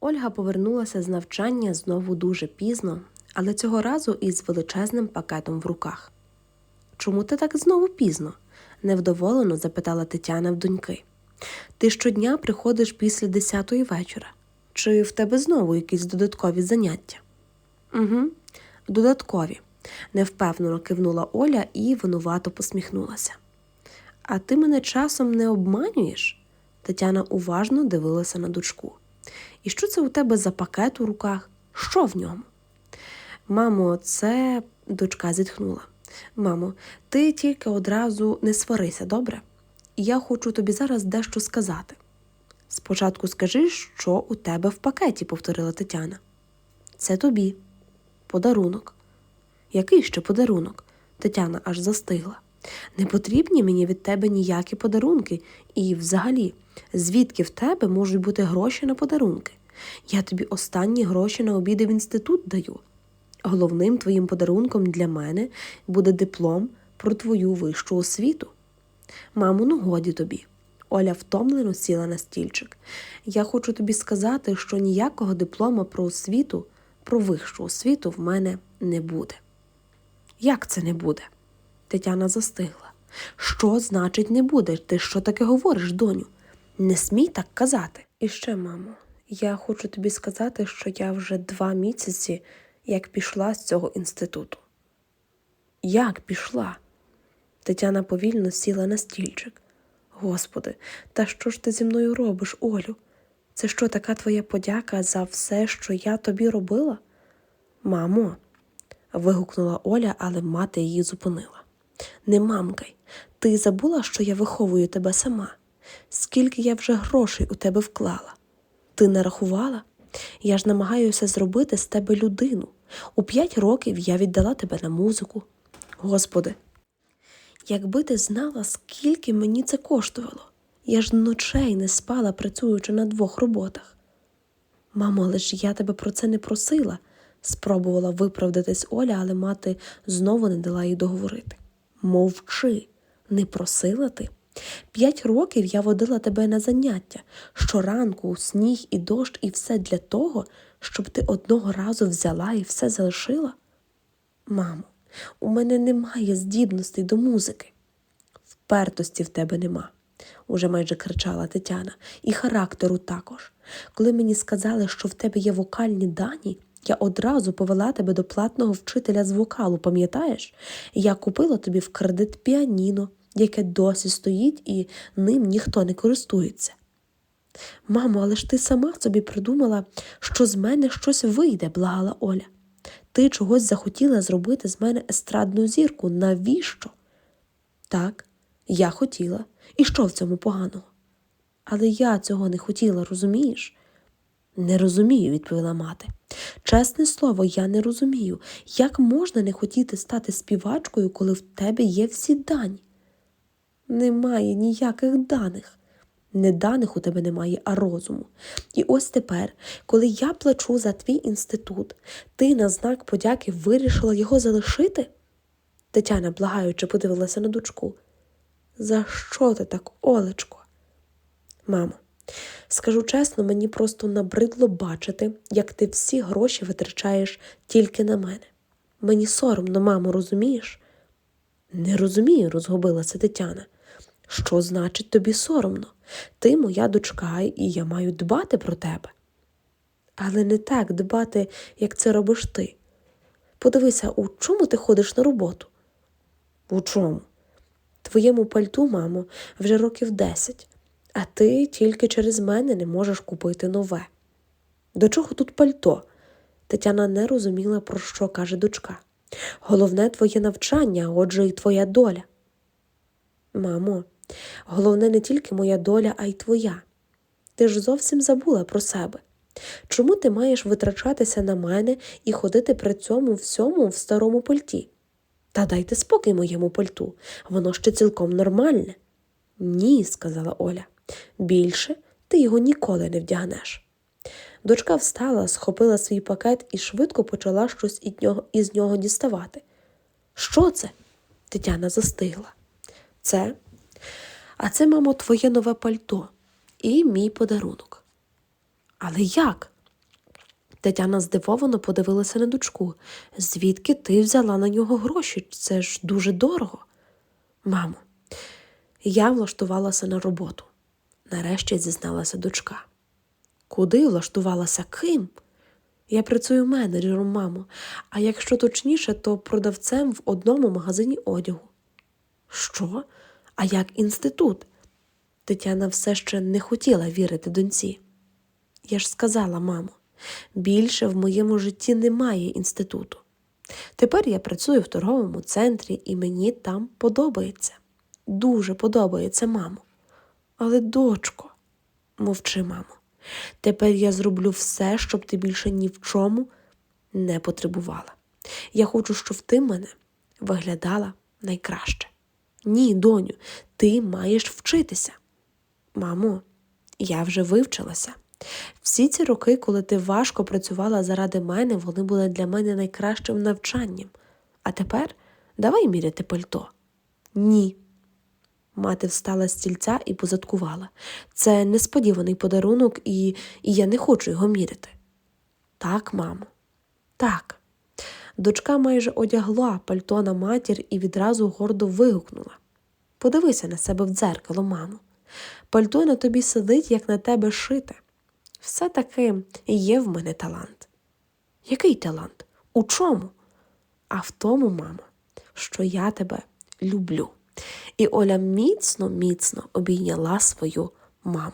Ольга повернулася з навчання знову дуже пізно, але цього разу із величезним пакетом в руках. Чому ти так знову пізно? невдоволено запитала Тетяна в доньки. Ти щодня приходиш після десятої вечора. Чи в тебе знову якісь додаткові заняття? Угу, додаткові, невпевнено кивнула Оля і винувато посміхнулася. А ти мене часом не обманюєш? Тетяна уважно дивилася на дочку. І що це у тебе за пакет у руках? Що в ньому? Мамо, це дочка зітхнула. Мамо, ти тільки одразу не сварися, добре? Я хочу тобі зараз дещо сказати. Спочатку скажи, що у тебе в пакеті, повторила Тетяна. Це тобі. Подарунок. Який ще подарунок? Тетяна аж застигла. Не потрібні мені від тебе ніякі подарунки, і, взагалі, звідки в тебе можуть бути гроші на подарунки? Я тобі останні гроші на обіди в інститут даю. Головним твоїм подарунком для мене буде диплом про твою вищу освіту. Мамо, ну годі тобі. Оля втомлено сіла на стільчик. Я хочу тобі сказати, що ніякого диплома про освіту, про вищу освіту в мене не буде. Як це не буде? Тетяна застигла. Що значить не буде? Ти що таке говориш, доню? Не смій так казати. І ще, мамо, я хочу тобі сказати, що я вже два місяці як пішла з цього інституту. Як пішла? Тетяна повільно сіла на стільчик. Господи, та що ж ти зі мною робиш, Олю? Це що така твоя подяка за все, що я тобі робила? Мамо, вигукнула Оля, але мати її зупинила. Не мамкай, ти забула, що я виховую тебе сама. Скільки я вже грошей у тебе вклала? Ти не рахувала? Я ж намагаюся зробити з тебе людину. У п'ять років я віддала тебе на музику. Господи, якби ти знала, скільки мені це коштувало, я ж ночей не спала, працюючи на двох роботах. Мамо, але ж я тебе про це не просила, спробувала виправдатись Оля, але мати знову не дала їй договорити. Мовчи, не просила ти. П'ять років я водила тебе на заняття щоранку, сніг і дощ, і все для того, щоб ти одного разу взяла і все залишила? Мамо, у мене немає здібностей до музики. Впертості в тебе нема, уже майже кричала Тетяна, і характеру також. Коли мені сказали, що в тебе є вокальні дані, я одразу повела тебе до платного вчителя з вокалу, пам'ятаєш? Я купила тобі в кредит піаніно, яке досі стоїть і ним ніхто не користується. Мамо, але ж ти сама собі придумала, що з мене щось вийде, благала Оля. Ти чогось захотіла зробити з мене естрадну зірку. Навіщо? Так, я хотіла. І що в цьому поганого? Але я цього не хотіла, розумієш? Не розумію, відповіла мати. Чесне слово, я не розумію, як можна не хотіти стати співачкою, коли в тебе є всі дані? Немає ніяких даних. Не даних у тебе немає, а розуму. І ось тепер, коли я плачу за твій інститут, ти на знак подяки вирішила його залишити? Тетяна, благаючи, подивилася на дочку. За що ти так, Олечко? Мамо, скажу чесно, мені просто набридло бачити, як ти всі гроші витрачаєш тільки на мене. Мені соромно, мамо, розумієш? Не розумію, розгубилася Тетяна. Що значить тобі соромно? Ти моя дочка, і я маю дбати про тебе. Але не так дбати, як це робиш ти. Подивися, у чому ти ходиш на роботу? У чому? Твоєму пальту, мамо, вже років десять, а ти тільки через мене не можеш купити нове. До чого тут пальто? Тетяна не розуміла, про що каже дочка. Головне твоє навчання, а отже, і твоя доля. Мамо, головне не тільки моя доля, а й твоя. Ти ж зовсім забула про себе. Чому ти маєш витрачатися на мене і ходити при цьому всьому в старому пальті? Та дайте спокій моєму пальту, воно ще цілком нормальне. Ні, сказала Оля. Більше ти його ніколи не вдягнеш. Дочка встала, схопила свій пакет і швидко почала щось із нього, діставати. Що це? Тетяна застигла. Це, а це, мамо, твоє нове пальто і мій подарунок. Але як? Тетяна здивовано подивилася на дочку. Звідки ти взяла на нього гроші? Це ж дуже дорого. Мамо, я влаштувалася на роботу. Нарешті зізналася дочка. Куди влаштувалася ким? Я працюю менеджером, мамо, а якщо точніше, то продавцем в одному магазині одягу. Що? А як інститут? Тетяна все ще не хотіла вірити доньці. Я ж сказала, мамо, більше в моєму житті немає інституту. Тепер я працюю в торговому центрі і мені там подобається. Дуже подобається, мамо. Але, дочко, мовчи, мамо. Тепер я зроблю все, щоб ти більше ні в чому не потребувала. Я хочу, щоб ти мене виглядала найкраще. Ні, доню, ти маєш вчитися. Мамо, я вже вивчилася. Всі ці роки, коли ти важко працювала заради мене, вони були для мене найкращим навчанням. А тепер давай міряти пальто. Ні. Мати встала з стільця і позадкувала. Це несподіваний подарунок, і, і я не хочу його міряти. Так, мамо, так. Дочка майже одягла пальто на матір і відразу гордо вигукнула. Подивися на себе в дзеркало, мамо. Пальто на тобі сидить, як на тебе шите. Все таки є в мене талант. Який талант? У чому? А в тому, мамо, що я тебе люблю. І Оля міцно, міцно обійняла свою маму.